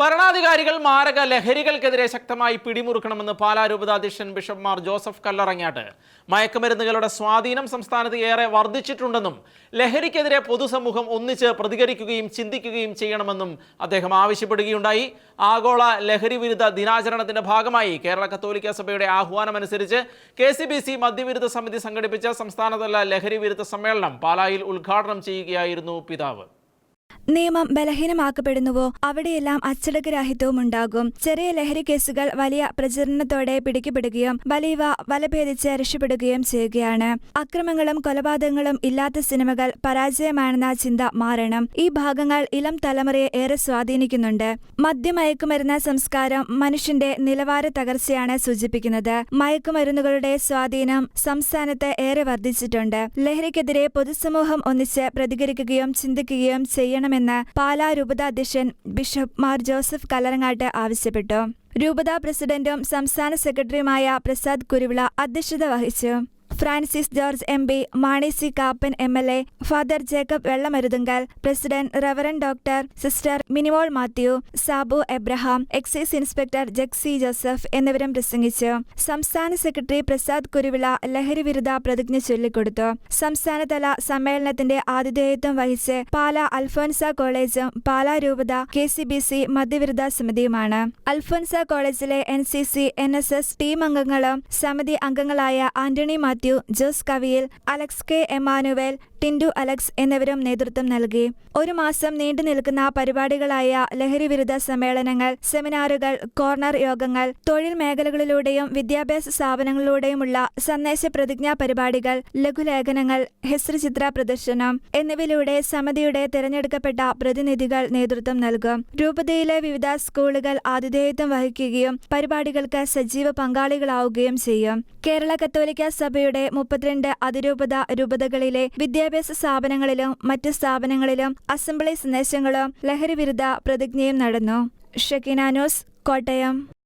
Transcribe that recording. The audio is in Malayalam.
ഭരണാധികാരികൾ മാരക ലഹരികൾക്കെതിരെ ശക്തമായി പിടിമുറുക്കണമെന്ന് പാലാ രൂപതാധ്യക്ഷൻ ബിഷപ്പ് മാർ ജോസഫ് കല്ലറങ്ങാട്ട്. മയക്കുമരുന്നുകളുടെ സ്വാധീനം സംസ്ഥാനത്ത് ഏറെ വർദ്ധിച്ചിട്ടുണ്ടെന്നും ലഹരിക്കെതിരെ പൊതുസമൂഹം ഒന്നിച്ച് പ്രതികരിക്കുകയും ചിന്തിക്കുകയും ചെയ്യണമെന്നും അദ്ദേഹം ആവശ്യപ്പെടുകയുണ്ടായി. ആഗോള ലഹരി വിരുദ്ധ ദിനാചരണത്തിന്റെ ഭാഗമായി കേരള കത്തോലിക്ക സഭയുടെ ആഹ്വാനമനുസരിച്ച് കെ സി ബി സി മദ്യവിരുദ്ധ സമിതി സംഘടിപ്പിച്ച സംസ്ഥാനതല ലഹരി വിരുദ്ധ സമ്മേളനം പാലായിൽ ഉദ്ഘാടനം ചെയ്യുകയായിരുന്നു പിതാവ്. നിയമം ബലഹീനമാക്കപ്പെടുന്നുവോ? അവിടെയെല്ലാം അച്ചടക്കരാഹിത്യവും ഉണ്ടാകും ചെറിയ ലഹരി കേസുകൾ വലിയ പ്രചരണത്തോടെ പിടിക്കപ്പെടുകയും വലിയവ വലഭേദിച്ച് രക്ഷപ്പെടുകയും ചെയ്യുകയാണ്. അക്രമങ്ങളും കൊലപാതകങ്ങളും ഇല്ലാത്ത സിനിമകൾ പരാജയമാണെന്ന ചിന്ത മാറണം. ഈ ഭാഗങ്ങൾ ഇളം തലമുറയെ ഏറെ സ്വാധീനിക്കുന്നുണ്ട്. മദ്യമയക്കുമരുന്ന സംസ്കാരം മനുഷ്യന്റെ നിലവാര തകർച്ചയാണ് സൂചിപ്പിക്കുന്നത്. മയക്കുമരുന്നുകളുടെ സ്വാധീനം സംസ്ഥാനത്ത് ഏറെ വർദ്ധിച്ചിട്ടുണ്ട്. ലഹരിക്കെതിരെ പൊതുസമൂഹം ഒന്നിച്ച് പ്രതികരിക്കുകയും ചിന്തിക്കുകയും ചെയ്യണമെന്ന് പാലാ രൂപത അധ്യക്ഷൻ ബിഷപ്പ് മാർ ജോസഫ് കല്ലറങ്ങാട്ട് ആവശ്യപ്പെട്ടു. രൂപത പ്രസിഡന്റും സംസ്ഥാന സെക്രട്ടറിയുമായ പ്രസാദ് കുരുവിള അധ്യക്ഷത വഹിച്ചു. Francis George M P Mani C Kappan M L A father Jacob Vellamaruthunkal president reverend doctor sister Minimol Mathew Sabu Abraham excise inspector Jaxy Joseph എന്നിവരും പ്രസംഗിച്ചു. സംസ്ഥാന സെക്രട്ടറി പ്രസാദ് കുരുവിള ലഹരി വിരുദ്ധ പ്രതിജ്ഞ ചൊല്ലിക്കൊടുത്തു. സംസ്ഥാനതല സമ്മേളനത്തിന്റെ ആതിഥേയത്വം വഹിച്ച് പാല അൽഫോൻസ കോളേജും പാലാ രൂപത കെ സി ബി സി മദ്യവിരുദ്ധ സമിതിയുമാണ്. അൽഫോൻസ കോളേജിലെ N C C N S S team അംഗങ്ങളും സമിതി അംഗങ്ങളായ ആന്റണി മാത്യു ജോസ് കവിയിൽ അലക്സ് കെ എമാനുവേൽ ടിൻഡു അലക്സ് എന്നിവരും നേതൃത്വം നൽകി. ഒരു മാസം നീണ്ടു നിൽക്കുന്ന പരിപാടികളായ ലഹരി വിരുദ്ധ സമ്മേളനങ്ങൾ സെമിനാറുകൾ കോർണർ യോഗങ്ങൾ തൊഴിൽ മേഖലകളിലൂടെയും വിദ്യാഭ്യാസ സ്ഥാപനങ്ങളിലൂടെയുമുള്ള സന്ദേശ പ്രതിജ്ഞാ പരിപാടികൾ ലഘുലേഖനങ്ങൾ ഹസ്രചിത്ര പ്രദർശനം എന്നിവയിലൂടെ സമിതിയുടെ തിരഞ്ഞെടുക്കപ്പെട്ട പ്രതിനിധികൾ നേതൃത്വം നൽകും. രൂപതയിലെ വിവിധ സ്കൂളുകൾ ആതിഥേയത്വം വഹിക്കുകയും പരിപാടികൾക്ക് സജീവ പങ്കാളികളാവുകയും ചെയ്യും. കേരള കത്തോലിക്ക സഭയുടെ മുപ്പത്തിരണ്ട് അതിരൂപത രൂപതകളിലെ വിദ്യാഭ്യാസ സ്ഥാപനങ്ങളിലും മറ്റ് സ്ഥാപനങ്ങളിലും അസംബ്ലി സന്ദേശങ്ങളും ലഹരിവിരുദ്ധ പ്രതിജ്ഞയും നടന്നു. ഷെക്കിനാനോസ് കോട്ടയം.